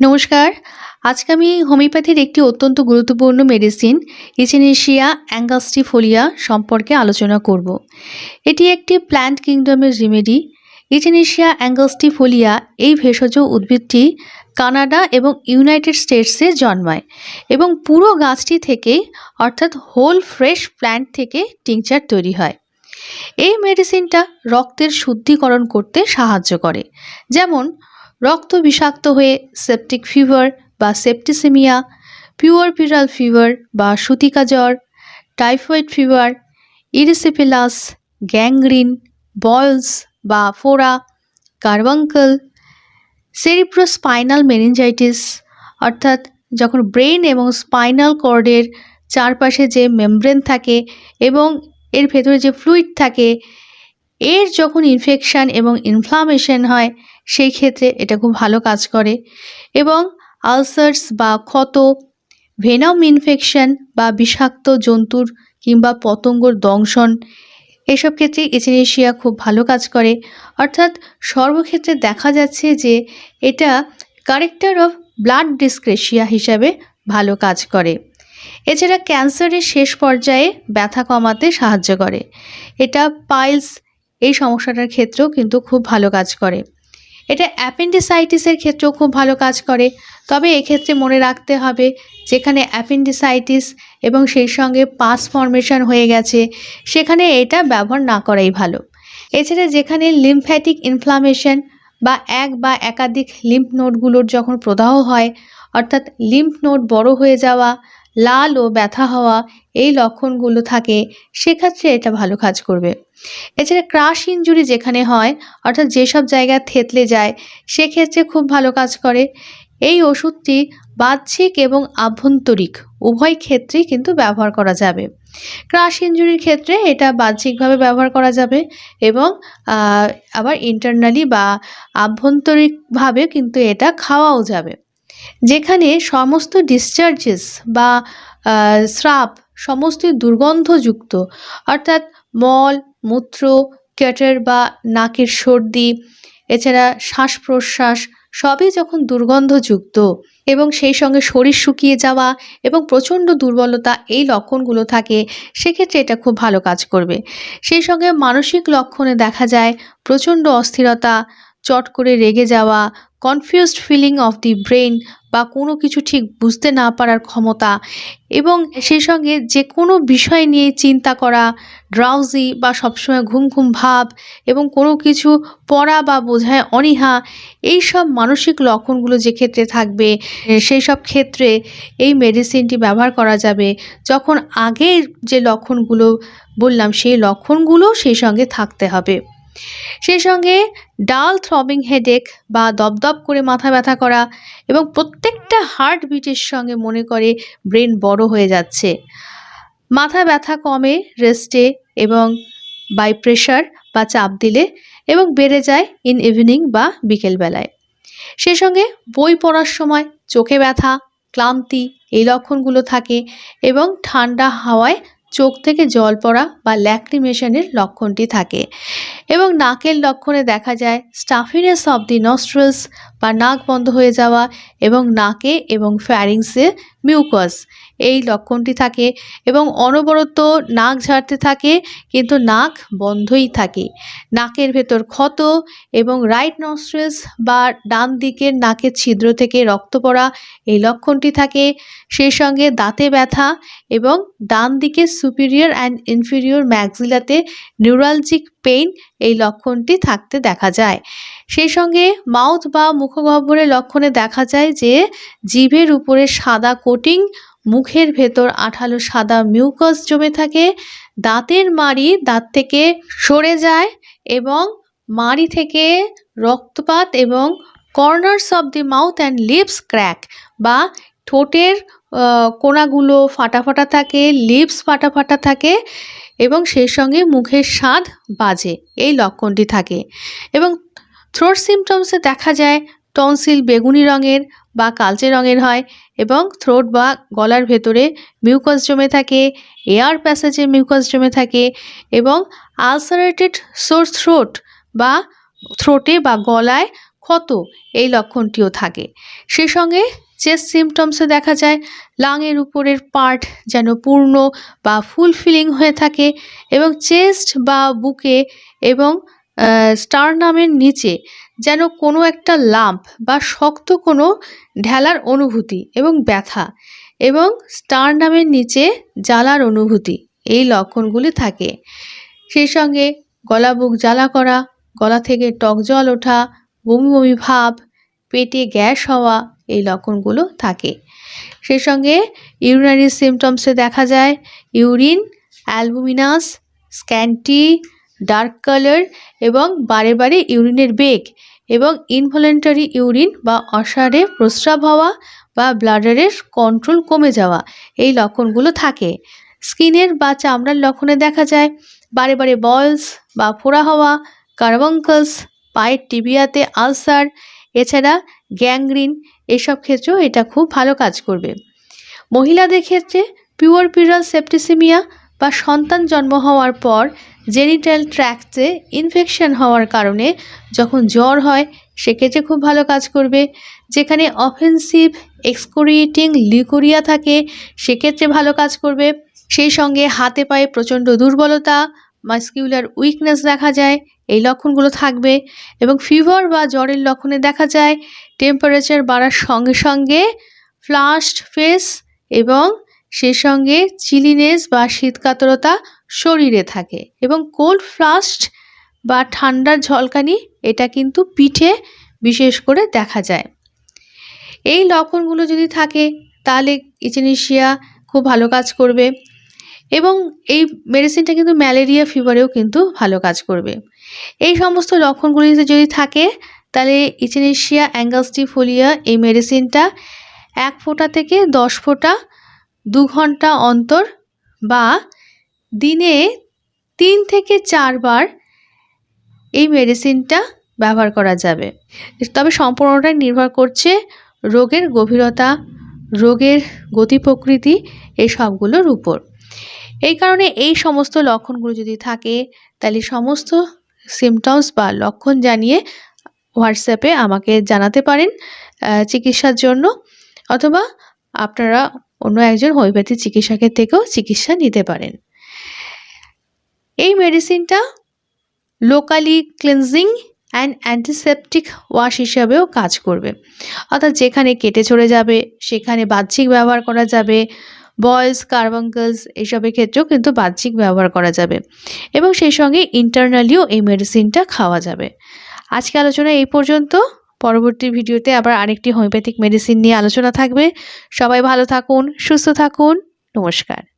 নমস্কার। আজকে আমি হোমিওপ্যাথির একটি অত্যন্ত গুরুত্বপূর্ণ মেডিসিন ইচেনেশিয়া অ্যাঙ্গাস্টিফোলিয়া সম্পর্কে আলোচনা করব। এটি একটি প্ল্যান্ট কিংডমের রেমেডি ইচেনেশিয়া অ্যাঙ্গাস্টিফোলিয়া এই ভেষজ উদ্ভিদটি কানাডা এবং ইউনাইটেড স্টেটসে জন্মায় এবং পুরো গাছটি থেকেই অর্থাৎ হোল ফ্রেশ প্ল্যান্ট থেকে টিংচার তৈরি হয়। এই মেডিসিনটা রক্তের শুদ্ধিকরণ করতে সাহায্য করে। যেমন রক্ত বিষাক্ত হয়ে সেপটিক ফিভার বা সেপ্টিসেমিয়া পিউরপিরাল ফিভার বা সুতিকা জ্বর typhoid fever erysipelas gangrene boils বা ফোড়া কার্বাঙ্কল সেরিপ্রোস্পাইনাল মেনিনজাইটিস অর্থাৎ যখন ব্রেন এবং স্পাইনাল কর্ডের চারপাশে যে মেমব্রেন থাকে এবং এর ভেতরে যে ফ্লুইড থাকে এর যখন ইনফেকশান এবং ইনফ্লামেশন হয়, সেই ক্ষেত্রে এটা খুব ভালো কাজ করে। এবং আলসার্স বা ক্ষত ভেনাম ইনফেকশন বা বিষাক্ত জন্তুর কিংবা পতঙ্গর দংশন, এসব ক্ষেত্রে এচেনেশিয়া খুব ভালো কাজ করে। অর্থাৎ সর্বক্ষেত্রে দেখা যাচ্ছে যে এটা কারেক্টার অফ ব্লাড ডিসক্রেশিয়া হিসাবে ভালো কাজ করে। এছাড়া ক্যান্সারের শেষ পর্যায়ে ব্যথা কমাতে সাহায্য করে। এটা পাইলস এই সমস্যাটার ক্ষেত্রেও কিন্তু খুব ভালো কাজ করে। এটা অ্যাপেন্ডিসাইটিসের ক্ষেত্রেও খুব ভালো কাজ করে। তবে এক্ষেত্রে মনে রাখতে হবে, যেখানে অ্যাপেন্ডিসাইটিস এবং সেই সঙ্গে পাস ফর্মেশন হয়ে গেছে, সেখানে এটা ব্যবহার না করাই ভালো। এছাড়া যেখানে লিম্ফ্যাটিক ইনফ্লামেশন বা এক বা একাধিক লিম্ফ নোডগুলোর যখন প্রদাহ হয়, অর্থাৎ লিম্ফ নোড বড় হয়ে যাওয়া লাল ও ব্যথা হওয়া এই লক্ষণগুলো থাকে, সেক্ষেত্রে এটা ভালো কাজ করবে। এছাড়া ক্রাশ ইঞ্জুরি যেখানে হয়, অর্থাৎ যেসব জায়গায় থেতলে যায়, সেক্ষেত্রে খুব ভালো কাজ করে। এই ওষুধটি বাহ্যিক এবং আভ্যন্তরিক, উভয় ক্ষেত্রেই কিন্তু ব্যবহার করা যাবে। ক্রাশ ইঞ্জুরির ক্ষেত্রে এটা বাহ্যিকভাবে ব্যবহার করা যাবে এবং আবার ইন্টারনালি বা আভ্যন্তরিকভাবে কিন্তু এটা খাওয়াও যাবে। যেখানে সমস্ত ডিসচার্জেস বা স্রাব সমস্তই দুর্গন্ধযুক্ত। অর্থাৎ মল, মূত্র, ক্যাটার বা নাকের সর্দি, এছাড়া শ্বাস প্রশ্বাস সবই যখন দুর্গন্ধযুক্ত এবং সেই সঙ্গে শরীর শুকিয়ে যাওয়া এবং প্রচণ্ড দুর্বলতা এই লক্ষণগুলো থাকে, সেক্ষেত্রে এটা খুব ভালো কাজ করবে। সেই সঙ্গে মানসিক লক্ষণে দেখা যায় প্রচণ্ড অস্থিরতা চট করে রেগে যাওয়া confused feeling of the brain বা কোনো কিছু ঠিক বুঝতে না পারার ক্ষমতা এবং সেই সঙ্গে যে কোনো বিষয় নিয়ে চিন্তা করা ড্রাউজি বা সবসময় ঘুম ঘুম ভাব এবং কোনো কিছু পড়া বা বোঝায় অনীহা, এই সব মানসিক লক্ষণগুলো যে ক্ষেত্রে থাকবে সেই সব ক্ষেত্রে এই মেডিসিনটি ব্যবহার করা যাবে। যখন আগের যে লক্ষণগুলো বললাম, সেই লক্ষণগুলো সেই সঙ্গে থাকতে হবে। সেই সঙ্গে ডাল থ্রবিং হেডেক বা দপদপ করে মাথা ব্যথা করা এবং প্রত্যেকটা হার্ট বিটের সঙ্গে মনে করে ব্রেন বড় হয়ে যাচ্ছে। মাথা ব্যথা কমে রেস্টে এবং বাই প্রেশার বা চাপ দিলে এবং বেড়ে যায় ইন ইভিনিং বা বিকেলবেলায় সেই সঙ্গে বই পড়ার সময় চোখে ব্যথা, ক্লান্তি এই লক্ষণগুলো থাকে এবং ঠান্ডা হাওয়ায় চোখ থেকে জল পড়া বা ল্যাক্রিমেশনের লক্ষণটি থাকে। এবং নাকের লক্ষণে দেখা যায় স্টাফিনেস অফ দি নস্ট্রলস বা নাক বন্ধ হয়ে যাওয়া এবং নাকে এবং ফ্যারিংসে মিউকস এই লক্ষণটি থাকে এবং অনবরত নাক ঝাড়তে থাকে, কিন্তু নাক বন্ধই থাকে। নাকের ভেতর ক্ষত এবং রাইট নস্ট্রেলস বা ডান দিকের নাকের ছিদ্র থেকে রক্ত পড়া, এই লক্ষণটি থাকে। সেই সঙ্গে দাঁতে ব্যথা এবং ডান দিকে সুপিরিয়র অ্যান্ড ইনফিরিয়র ম্যাক্সিলাতে নিউরালজিক পেইন এই লক্ষণটি থাকতে দেখা যায়। সেই সঙ্গে মাউথ বা মুখগহ্বরের লক্ষণে দেখা যায় যে, জিভের উপরে সাদা কোটিং মুখের ভেতর আঠালো সাদা মিউকাস জমে থাকে, দাঁতের মাড়ি দাঁত থেকে সরে যায় এবং মাড়ি থেকে রক্তপাত এবং corners of the mouth and lips crack বা ঠোঁটের আহ, কোণাগুলো ফাটা ফাটা থাকে লিপস ফাটা ফাটা থাকে এবং সেই সঙ্গে মুখের স্বাদ বাজে এই লক্ষণটি থাকে। এবং থ্রোট সিমটমসে দেখা যায় টনসিল বেগুনি রঙের বা কালচে রঙের হয় এবং থ্রোট বা গলার ভেতরে মিউকাস জমে থাকে এয়ার প্যাসেজে মিউকাস জমে থাকে এবং আলসারেটেড সোর থ্রোট বা থ্রোটে বা গলায় ক্ষত এই লক্ষণটিও থাকে। সে সঙ্গে চেস্ট সিমটমসে দেখা যায়। লাংয়ের উপরের পার্ট যেন পূর্ণ বা ফুলফিলিং হয়ে থাকে এবং চেস্ট বা বুকে এবং স্টারনামের নিচে যেন কোনো একটা লাম্প বা শক্ত কোনো ঢেলার অনুভূতি এবং ব্যথা এবং স্টারনামের নিচে জ্বালার অনুভূতি এই লক্ষণগুলি থাকে। সেই সঙ্গে গলা বুক জ্বালা করা, গলা থেকে টক জল ওঠা বমি বমি ভাব পেটে গ্যাস হওয়া এই লক্ষণগুলো থাকে। সেই সঙ্গে ইউরিনারি সিমটমসে দেখা যায় urine albuminous scanty dark colour এবং বারে বারে ইউরিনের বেগ এবং ইনভলেন্টারি ইউরিন বা অসারে প্রস্রাব হওয়া বা ব্লাডারের কন্ট্রোল কমে যাওয়া এই লক্ষণগুলো থাকে। স্কিনের বা চামড়ার লক্ষণে দেখা যায়, বারে বারে বলস বা ফোড়া হওয়া কার্বঙ্কলস পায়ের টিবিয়াতে আলসার এছাড়া গ্যাংগ্রিন এসব ক্ষেত্রেও এটা খুব ভালো কাজ করবে। মহিলাদের ক্ষেত্রে পিওর পিরাল সেপ্টিসিমিয়া বা সন্তান জন্ম হওয়ার পর জেনিটাল ট্র্যাক্টে ইনফেকশন হওয়ার কারণে যখন জ্বর হয়, সেক্ষেত্রে খুব ভালো কাজ করবে। যেখানে অফেন্সিভ এক্সকোরিয়েটিং লিউকোরিয়া থাকে, সেক্ষেত্রে ভালো কাজ করবে। সেই সঙ্গে হাতে পায়ে প্রচণ্ড দুর্বলতা, মাস্কিউলার উইকনেস দেখা যায় লক্ষণগুলো থাকবে। এবং ফিভার বা জ্বরের লক্ষণে দেখা যায় টেম্পারেচার বাড়ার সঙ্গে সঙ্গে ফ্লাস্ট ফেস এবং সে সঙ্গে চিলিনেস বা শীতকাতরতা শরীরে থাকে। এবং কোল্ড ফ্লাস্ট বা ঠান্ডার ঝলকানি, এটা কিন্তু পিঠে বিশেষ করে দেখা যায়। এই লক্ষণগুলো যদি থাকে, তাহলে ইচেনিশিয়া খুব ভালো কাজ করবে। এবং এই মেডিসিনটা কিন্তু ম্যালেরিয়া ফিভারেও কিন্তু ভালো কাজ করবে। এই সমস্ত লক্ষণগুলিতে যদি থাকে, তাহলে ইচেনেশিয়া অ্যাঙ্গাস্টিফোলিয়া এই মেডিসিনটা এক ফোঁটা থেকে দশ ফোঁটা, দু ঘণ্টা অন্তর বা দিনে তিন থেকে চারবার এই মেডিসিনটা ব্যবহার করা যাবে। তবে সম্পূর্ণটাই নির্ভর করছে রোগের গভীরতা, রোগের গতি প্রকৃতি, এই সবগুলোর উপর। এই কারণে এই সমস্ত লক্ষণগুলো যদি থাকে, তাহলে সমস্ত সিমটমস বা লক্ষণ জানিয়ে হোয়াটসঅ্যাপে আমাকে জানাতে পারেন চিকিৎসার জন্য। অথবা আপনারা অন্য একজন হোমিওপ্যাথি চিকিৎসকের থেকেও চিকিৎসা নিতে পারেন। এই মেডিসিনটা locally cleansing and antiseptic wash হিসাবেও কাজ করবে। অর্থাৎ যেখানে কেটে চড়ে যাবে, সেখানে বাহ্যিক ব্যবহার করা যাবে বয়েস কার্বাঙ্কলস এইসবের ক্ষেত্রেও কিন্তু বাহ্যিক ব্যবহার করা যাবে এবং সেই সঙ্গে ইন্টারনালিও এই মেডিসিনটা খাওয়া যাবে। আজকে আলোচনা এই পর্যন্ত। পরবর্তী ভিডিওতে আবার আরেকটি হোমিওপ্যাথিক মেডিসিন নিয়ে আলোচনা থাকবে। সবাই ভালো থাকুন, সুস্থ থাকুন। নমস্কার।